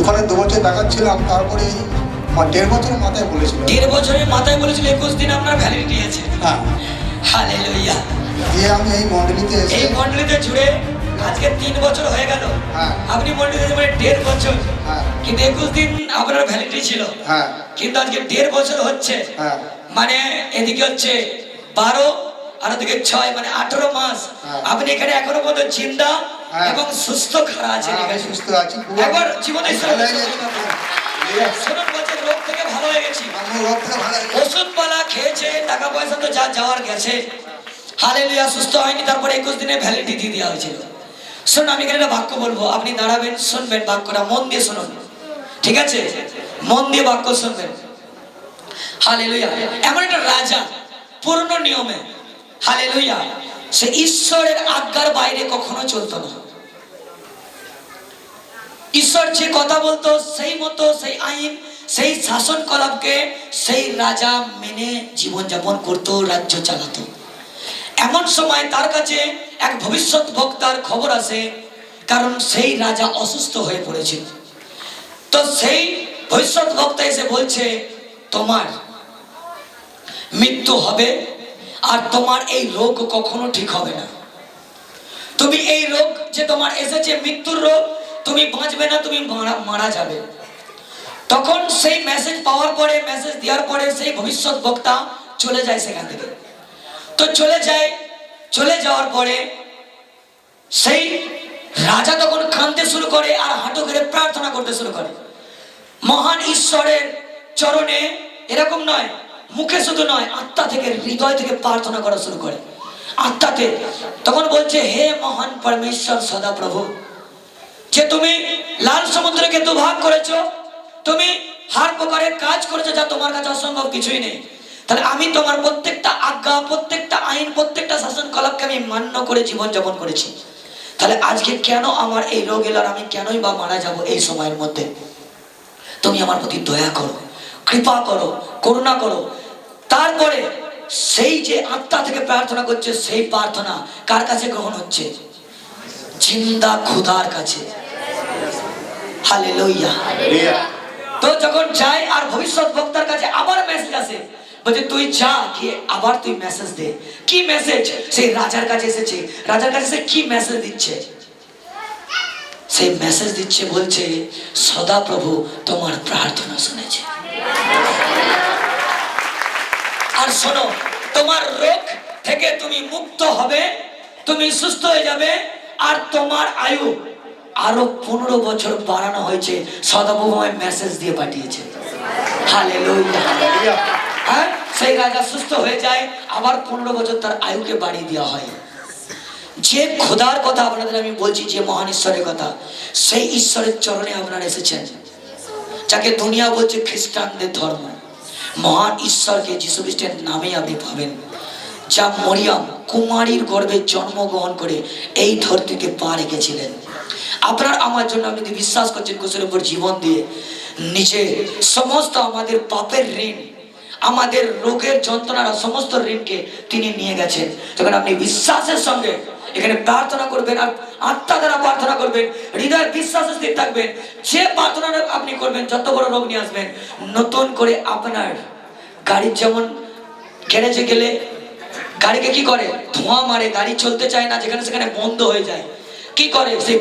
ওখানে দু বছর দেখাচ্ছিলাম তারপরে দেড় বছরের মাথায় বলেছিল। দেড় বছরের মাথায় বলেছিল একুশ দিন আপনার ভ্যালিডিটি আছে। হ্যাঁ। হালে লইয়া দিয়ে আমি এই মন্ডলীতে এই মন্ডলীতে জুড়ে আজকে তিন বছর হয়ে গেল। হ্যাঁ। আপনি মন্ডলীতে মানে দেড় বছর। হ্যাঁ। কিন্তু একুশ দিন আপনার ভ্যালিডিটি ছিল। হ্যাঁ। কিন্তু আজকে দেড় বছর হচ্ছে। হ্যাঁ। মানে এদিকে হচ্ছে বারো আর ওদিকে ছয় মানে আঠারো মাস। আপনি এখানে এখনও পর্যন্ত জিন্দা। হ্যাঁ। এবং সুস্থ খাড়া আছেন হ্যাঁ, আমি সুস্থ আছি একবার জীবনে হয়ে রোগ থেকে ভালো হয়ে গেছি। হয়ে খেয়েছে টাকা পয়সা তো যা যাওয়ার গেছে। সুস্থ হয়নি তারপরে একুশ দিনের ভ্যালিডিটি দেওয়া হয়েছিল। শুনুন আমি এখানে বাক্য বলব। আপনি দাঁড়াবেন শুনবেন বাক্যটা মন দিয়ে শুনুন। ঠিক আছে? মন দিয়ে বাক্য শুনবেন। হালে লইয়া এমন একটা রাজা পুরনো নিয়মে। হালে লইয়া সে ঈশ্বরের আজ্ঞার বাইরে কখনো চলতো না। ঈশ্বর যে কথা বলতো, সেই মতো, সেই আইন, সেই শাসন কলাপকে সেই রাজা মেনে জীবনযাপন করতো, রাজ্য চালাতো। এমন সময় তার কাছে এক ভবিষ্যৎ বক্তার খবর আসে, কারণ সেই রাজা অসুস্থ হয়ে পড়েছে। তো সেই ভবিষ্যৎ বক্তা এসে বলছে, তোমার মৃত্যু হবে আর তোমার এই রোগ কখনো ঠিক হবে না। তুমি এই রোগ যে তোমার এসেছে, মৃত্যুর রোগ, তুমি বাঁচবে না, তুমি মারা যাবে। তখন সেই মেসেজ পাওয়ার পরে মেসেজ দেওয়ার পরে সেই ভবিষ্যৎ বক্তা চলে যায় সেখান থেকে। তো চলে যায়, চলে যাওয়ার পরে সেই রাজা তখন কাঁদতে শুরু করে আর হাঁটু ঘেরে প্রার্থনা করতে শুরু করে। মহান ঈশ্বরের চরণে, এরকম নয় মুখে শুধু নয়, আত্মা থেকে, হৃদয় থেকে প্রার্থনা করা শুরু করে। আত্মাতে তখন বলছে, হে মহান পরমেশ্বর সদা প্রভু যে তুমি লাল সমুদ্রকে দুভাগ করেছ, তুমি হার প্রকারের কাজ করেছ যা তোমার কাছে অসম্ভব কিছুই নেই। তাহলে আমি তোমার প্রত্যেকটা আজ্ঞা, প্রত্যেকটা আইন, প্রত্যেকটা শাসন কলাপকে আমি মান্য করে জীবন যাপন করেছি। তাহলে আজকে কেন আমার এই রোগ এলো আর আমি কেনই বা মারা যাব এই সময়ের মধ্যে? তুমি আমার প্রতি দয়া করো। কৃপা করো করুণা করো। তারপরে সেই যে আত্মা থেকে প্রার্থনা করছে সেই প্রার্থনা কার কাছে গ্রহণ হচ্ছে? জিন্দা খুদার কাছে। হালে লইয়া তো যখন যাই আর ভবিষ্যৎ বক্তার কাছে আবার মেসেজ আসে বলছে তুই যা গিয়ে আবার তুই মেসেজ দে। কি মেসেজ সেই রাজার কাছে এসেছে। রাজার কাছে সে কি মেসেজ দিচ্ছে? সেই মেসেজ দিচ্ছে বলছে সদা প্রভু তোমার প্রার্থনা শুনেছে। আর শোনো, তোমার রোগ থেকে তুমি মুক্ত হবে, তুমি সুস্থ হয়ে যাবে, আর তোমার আয়ু আরও পনেরো বছর বাড়ানো হয়েছে। সদাপ্রভুময় মেসেজ দিয়ে পাঠিয়েছে। হ্যাঁ সেই রাজা সুস্থ হয়ে যায়, আবার পনেরো বছর তার আয়ুকে বাড়িয়ে দেওয়া হয়। যে খোদার কথা আপনাদের আমি বলছি, যে মহান ঈশ্বরের কথা, সেই ঈশ্বরের চরণে আপনারা এসেছেন। যাকে দুনিয়া বলছে খ্রিস্টানদের ধর্ম। মহান ঈশ্বরকে যীশু খ্রিস্টের নামেই আপনি পাবেন। যা মরিয়াম, কুমারীর গর্ভে জন্মগ্রহণ করে এই ধরতিকে পা রেখেছিলেন। আপনার আমার জন্য আপনি বিশ্বাস করছেন কুশের উপর জীবন দিয়ে নিজে সমস্ত আমাদের পাপের ঋণ, আমাদের রোগের যন্ত্রণার সমস্ত ঋণকে তিনি নিয়ে গেছেন। যখন আপনি বিশ্বাসের সঙ্গে এখানে প্রার্থনা করবেন আর আত্মা দ্বারা প্রার্থনা করবেন, হৃদয়ের বিশ্বাসে স্থির থাকবেন, যে প্রার্থনা আপনি করবেন, যত বড় রোগ নিয়ে আসবেন, নতুন করে আপনার গাড়ির যেমন গ্যারেজে গেলে গাড়িকে কি করে? ধোঁয়া মারে, গাড়ি চলতে চায় না, যেখানে সেখানে বন্ধ হয়ে যায়। কি করে? সে,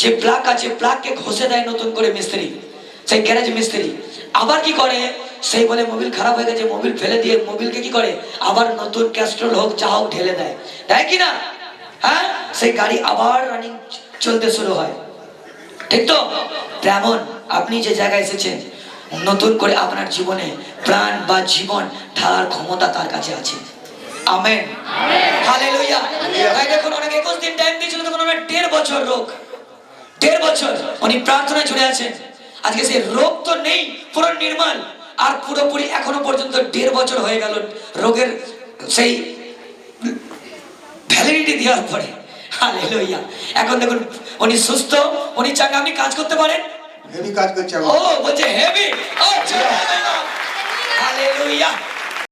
যে প্লাগ আছে প্লাগকে ঘষে দেয় নতুন করে মিস্ত্রি, সেই গ্যারেজ মিস্ত্রি। আবার কি করে? সেই বলে মোবিল খারাপ হয়ে গেছে মোবিল ফেলে দিয়ে মোবিলকে কি করে? আবার নতুন ক্যাস্ট্রোল হোক, যা হোক ঢেলে দেয়। দেয় কি না? হ্যাঁ? সেই গাড়ি আবার রানিং চলতে শুরু হয়। ঠিক তো? তেমন আপনি যে জায়গায় এসেছেন নতুন করে আপনার জীবনে প্রাণ বা জীবন ঢালার ক্ষমতা তার কাছে আছে। আমেন। হালেলুয়া। তাই দেখুন অনেক একুশ দিন টাইম দিয়েছিল তখন আমার দেড় বছর রোগ। দেড় বছর। উনি প্রার্থনায় জুড়ে আছেন। আজকে সেই রোগ তো নেই পুরো নির্মাণ আর পুরোপুরি এখনও পর্যন্ত দেড় বছর হয়ে গেল রোগের সেই ভ্যালিডিটি দেওয়ার পরে হালেলুয়া এখন দেখুন উনি সুস্থ উনি চান আপনি কাজ করতে পারেন? হেভি কাজ করছে ও বলছে হেভি হালেলুয়া